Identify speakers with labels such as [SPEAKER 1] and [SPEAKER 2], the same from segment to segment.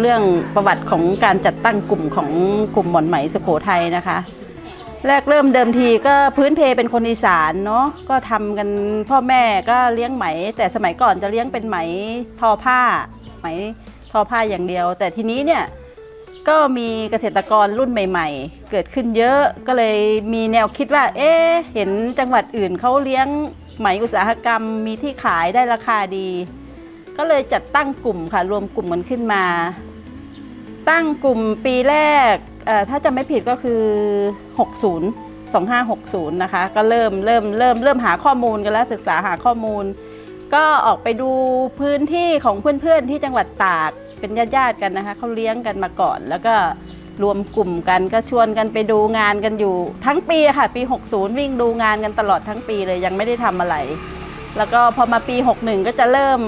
[SPEAKER 1] เรื่องประวัติของการจัดตั้งกลุ่มของกลุ่มหมอนไหมสุโขทัยนะคะ แรกเริ่มเดิมทีก็พื้นเพเป็นคนอีสานเนาะก็ทำกันพ่อแม่ก็เลี้ยงไหม แต่สมัยก่อนจะเลี้ยงเป็นไหมทอผ้า ไหมทอผ้าอย่างเดียว แต่ทีนี้เนี่ยก็มีเกษตรกรรุ่นใหม่ๆ เกิดขึ้นเยอะก็เลยมีแนวคิดว่า เอ๊เห็นจังหวัดอื่นเขาเลี้ยงไหมอุตสาหกรรมมีที่ขายได้ราคาดี ก็เลยจัดตั้งกลุ่มค่ะรวมกลุ่มกันขึ้นมา ตั้งกลุ่มปีแรกถ้าจะไม่ผิดก็คือ 60 2560 นะคะ ก็เริ่มเริ่มเริ่มเริ่มหาข้อมูลกันแล้วศึกษาหาข้อมูล ก็ออกไปดูพื้นที่ของเพื่อนๆที่จังหวัดตากเป็นญาติๆกันนะคะเขาเลี้ยงกันมาก่อน แล้วก็รวมกลุ่มกันก็ชวนกันไปดูงานกันอยู่ ทั้งปีค่ะ ปี 60 วิ่งดูงานกันตลอดทั้งปีเลยยังไม่ได้ทำอะไร แล้วก็พอมาปี 61 ก็จะเริ่ม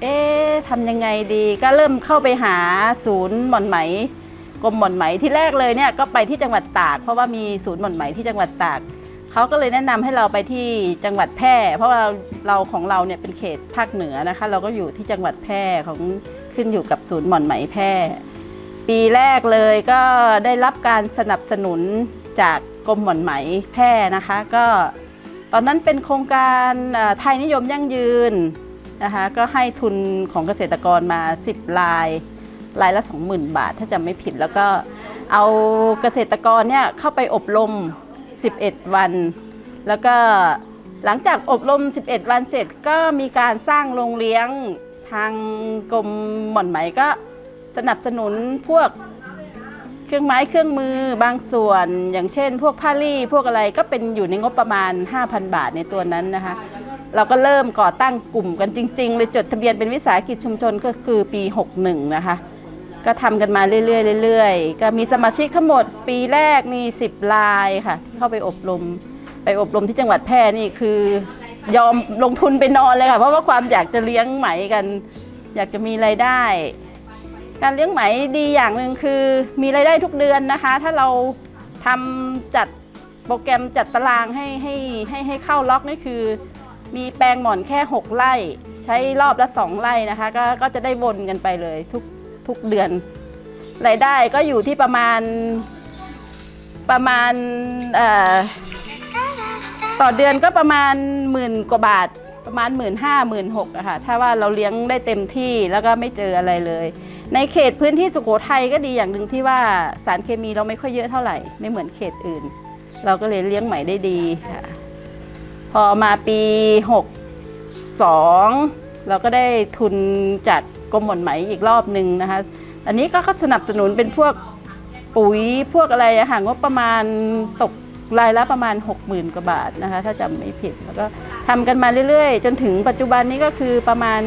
[SPEAKER 1] เอ๊ะทำยังไงดีก็เริ่มเข้าไปหาศูนย์หม่อนไหมกรมหม่อนไหมที่แรกเลยเนี่ยก็ไปที่จังหวัดตาก เพราะว่ามีศูนย์หม่อนไหมที่จังหวัดตากเขาก็เลยแนะนำให้เราไปที่จังหวัดแพร่ เพราะว่าเราเราของเราเนี่ยเป็นเขตภาคเหนือนะคะ เราก็อยู่ที่จังหวัดแพร่ของขึ้นอยู่กับศูนย์หม่อนไหมแพร่ ปีแรกเลยก็ได้รับการสนับสนุนจากกรมหม่อนไหมแพร่นะคะ ก็ตอนนั้นเป็นโครงการไทยนิยมยั่งยืน นะคะก็ให้ทุนของเกษตรกรมา 10 ลาย ลายละ 20,000 บาท ถ้าจำไม่ผิดแล้วก็เอาเกษตรกรเนี่ยเข้าไปอบรม 11 วัน แล้วก็หลังจากอบรม 11 วันเสร็จก็มีการสร้างโรงเลี้ยงทางกรมหม่อนไหมก็สนับสนุนพวกเครื่องไม้เครื่องมือบางส่วน อย่างเช่น พวกผ้าลี่พวกอะไรก็เป็นอยู่ในงบประมาณ 5,000 บาทในตัวนั้นนะคะ เราก็เริ่มก่อตั้งกลุ่มกันจริง ๆ เลยจดทะเบียนเป็นวิสาหกิจชุมชนก็คือปี 61 นะคะ ก็ทำกันมาเรื่อยๆเรื่อยๆ ก็มีสมาชิกทั้งหมดปีแรกมี 10รายค่ะ ที่เข้าไปอบรม ไปอบรมที่จังหวัดแพร่นี่คือยอมลงทุนไปนอนเลยค่ะ เพราะว่าความอยากจะเลี้ยงไหมกัน อยากจะมีรายได้ การเลี้ยงไหมดีอย่างหนึ่งคือมีรายได้ทุกเดือนนะคะ ถ้าเราทำจัดโปรแกรมจัดตารางให้ให้ให้ให้เข้าล็อกนี่คือ มีแปลงหม่อนแค่ 6 ไร่ ใช้รอบละ 2 ไร่นะคะก็ก็จะได้วนกันไปเลยทุกทุกเดือน รายได้ก็อยู่ที่ประมาณประมาณต่อเดือนก็ประมาณหมื่นกว่าบาทประมาณหมื่นห้าหมื่นหกอะค่ะถ้าว่าเราเลี้ยงได้เต็มที่แล้วก็ไม่เจออะไรเลย ในเขตพื้นที่สุโขทัยก็ดีอย่างหนึ่งที่ว่าสารเคมีเราไม่ค่อยเยอะเท่าไหร่ ไม่เหมือนเขตอื่น เราก็เลยเลี้ยงไหมได้ดีค่ะ พอมาปี 62 เราก็ได้ทุนจากกรมหมนไหมอีกรอบหนึ่งนะคะ อันนี้ก็สนับสนุนเป็นพวกปุ๋ยพวกอะไรอะค่ะงบประมาณตกรายละประมาณ 60,000 กว่าบาทนะคะ ถ้าจำไม่ผิดแล้วก็ทำกันมาเรื่อยๆ จนถึงปัจจุบันนี้ก็คือประมาณ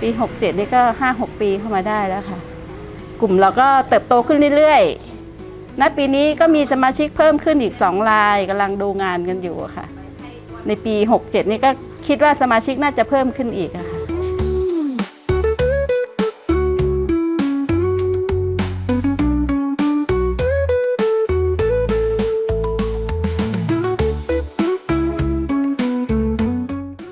[SPEAKER 1] ปี 67 นี่ก็ 5-6 ปีเข้ามาได้แล้วค่ะ กลุ่มเราก็เติบโตขึ้นเรื่อยๆณปีนี้ก็มีสมาชิกเพิ่มขึ้นอีก 2 รายกำลังดูงานกันอยู่ค่ะ ในปี 67 นี่ก็คิดว่าสมาชิกน่าจะเพิ่มขึ้นอีกค่ะ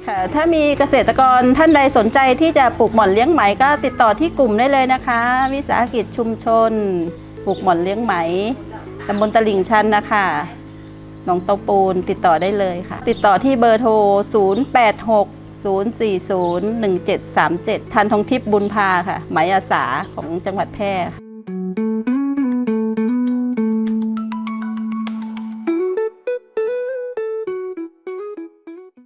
[SPEAKER 1] ค่ะถ้ามีเกษตรกรท่านใดสนใจที่จะปลูกหม่อนเลี้ยงไหมก็ติดต่อที่กลุ่มได้เลยนะคะ วิสาหกิจชุมชน ปลูกหม่อนเลี้ยงไหมตำบลตลิ่งชันนะคะ หนองเตาปูนติดต่อได้เลยค่ะ ติดต่อที่เบอร์โทร 086 040 1737 ทันทองทิพย์บุญพาค่ะ หมอาสาของจังหวัดแพร่